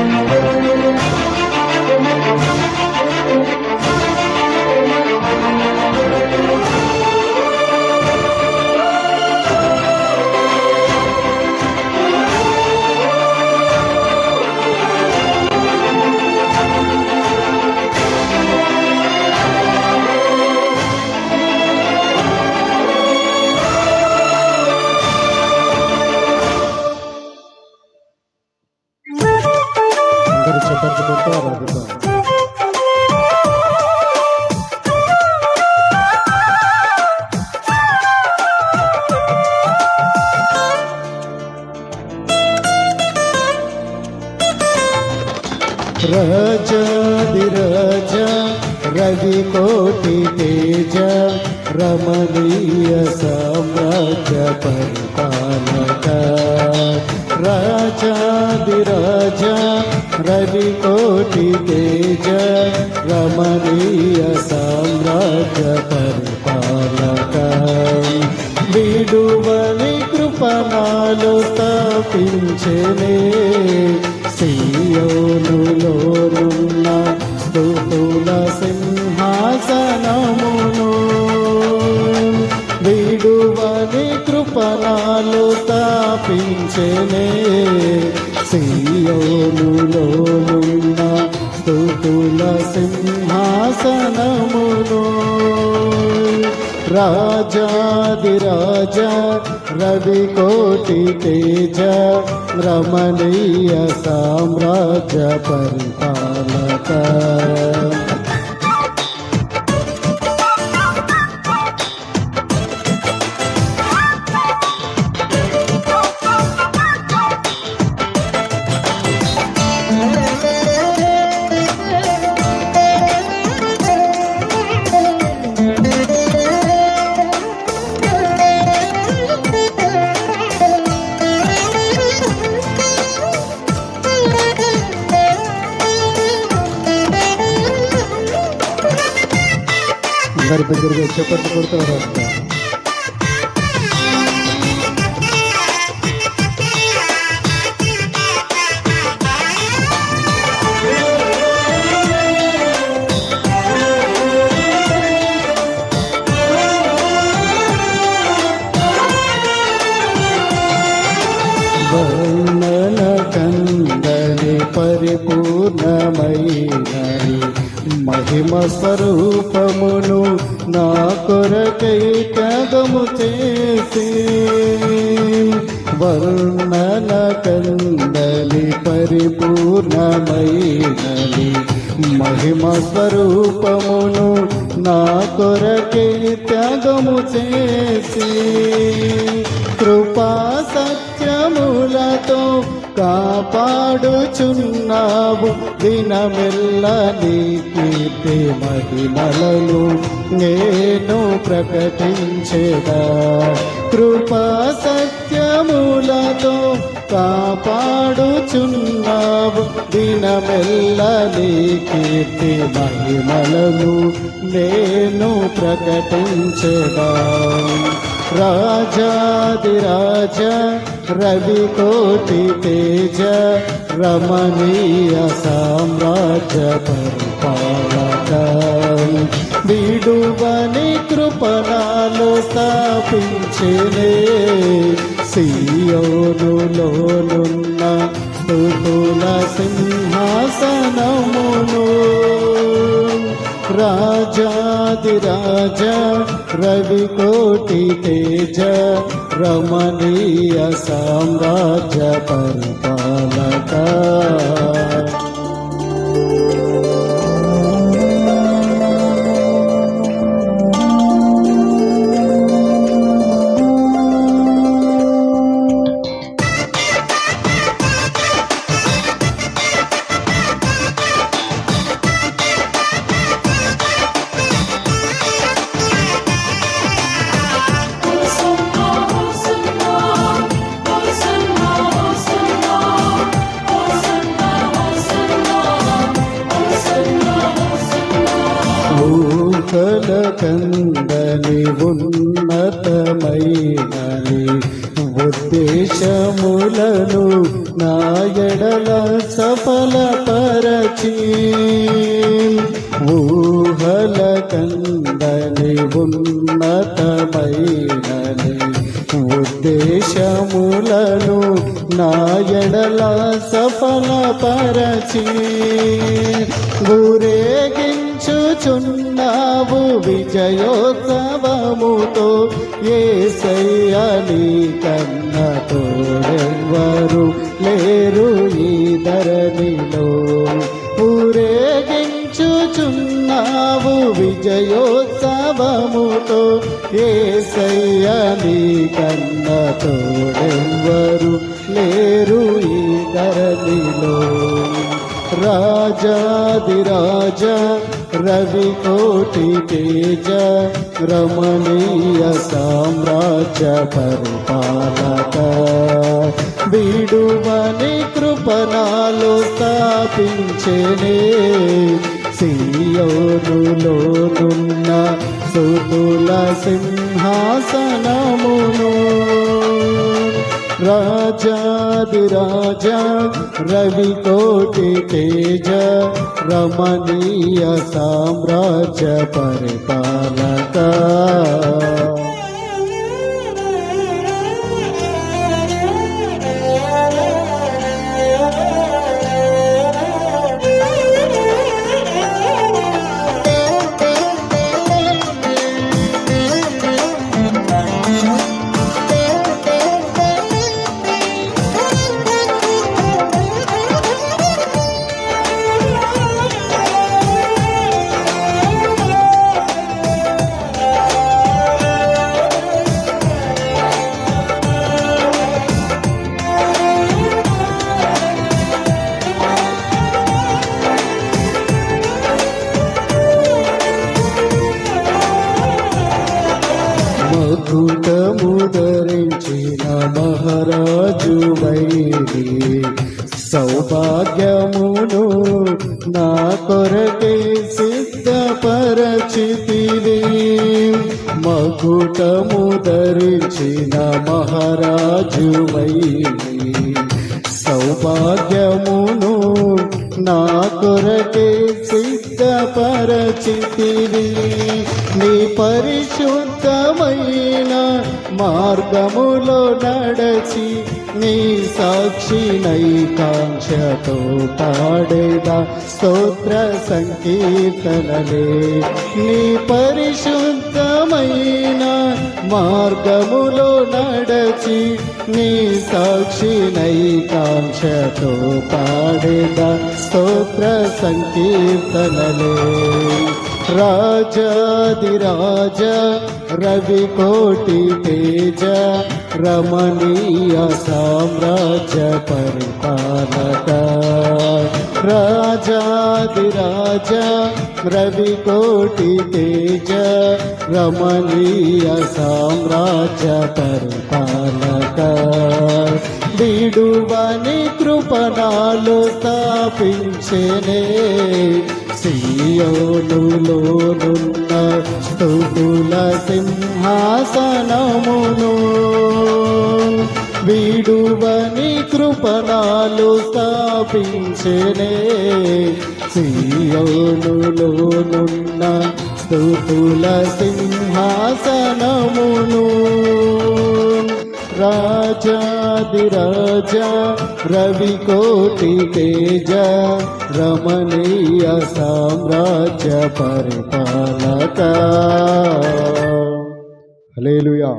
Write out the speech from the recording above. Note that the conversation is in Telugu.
అందరూ కోటి తేజ రమణీయ సామ్రాజ్య పరిపాలక. రాజాదిరాజ రవి కోటి తేజ రమణీయ సామ్రాజ్య పరిపాలక. విడువని కృపణాలు స్థాపించలే సియోనులోనున్న స్తుతుల సింహాసనమును విడువని కృపణాలు స్థాపించలే సియోనులోనున్న స్థుతుల సింహాసనమును రాజాదిరాజ రవి కోటి తేజ రమణీయ సామ్రాజ్య పరిపాలక. అందరి దగ్గరగా చెప్పట్టు కొడుతూ నా కొరకై త్యాగము చేసి వర్ణన కందలి పరిపూర్ణమైనది. మహిమ స్వరూపమును నా కొరకై త్యాగము చేసి కృపా సత్యములతో కాపాడుచున్నావు దినమెల్ల నీ కీర్తి మహిమలలు నేను ప్రకటించేదా. కృపా సత్యములతో కాపాడుచున్నావు దినమెల్ల నీ కీర్తి మహిమలను నేను ప్రకటించేదా. రాజాదిరాజ రవి కోటి తేజ రమణీయ సామ్రాజ్య పరిపాలక. విడువని కృపణాలు స్థాపించలే సియోనులోనున్న స్తుతుల సింహాసనమును. రాజాదిరాజ రవి కోటి తేజ రమణీయ సామ్రాజ్య పరిపాలక. కందని ఉన్నతమైనని ఉద్దేశములను నాయడల సఫలపరచి. ఊహల కందని ఉన్నతమైనని ఉద్దేశములను నా ఎడల సఫలపరచి ఊరేగించుచున్నావు విజయోత్సవముతో ఏ కన్న తోడెవ్వరు లేరు ఈ ధరణిలో. ఊరేగించుచున్నావు విజయోత్సవముతో ఏసయ్యని కన్న తోడెవ్వరు లేరు ఈ ధరణిలో. రాజాదిరాజ రవి కోటి తేజ రమణీయ సామ్రాజ్య పరిపాలక. వీడుమని కృపణాలు స్థాపించేనే సియోనులోనున్న సుతుల సింహాసనమును. రాజాదిరాజ రవి కోటి తేజ రమణీయ సామ్రాజ్య పరిపాలక. ధరించిన మహారాజు వైరి సౌభాగ్యమును నా కొరకే సిద్ధపరచితివి. మకుటము ధరించిన మహారాజు వైరి సౌభాగ్యమును నా కొరకే సిద్ధపరచితివి. నీ పరిశుద్ధమైన మార్గములో నడచి నీ సాక్షినై కాంక్షతో పాడేదా? స్తోత్ర సంకీర్తనలే. నీ పరిశుద్ధమైన మార్గములో నడచి నీ సాక్షినై కాంక్షతో పాడేదా? స్తోత్ర సంకీర్తనలే. రాజాదిరాజ రవి కోటి తేజ రమణీయ సామ్రాజ్య పరిపాలక. రాజాదిరాజ రవి కోటి తేజ రమణీయ సామ్రాజ్య పరిపాలక. విడువని కృపణాలు స్థాపించనే సియోనులోనున్న స్థుతుల సింహాసనమును వీడువని కృపణాలు స్థాపించనే సియోనులోనున్న స్థుతుల సింహాసనమును రాజాదిరాజ రవి కోటి తేజ రమణీయ సామ్రాజ్య పరిపాలక. హల్లెలూయా.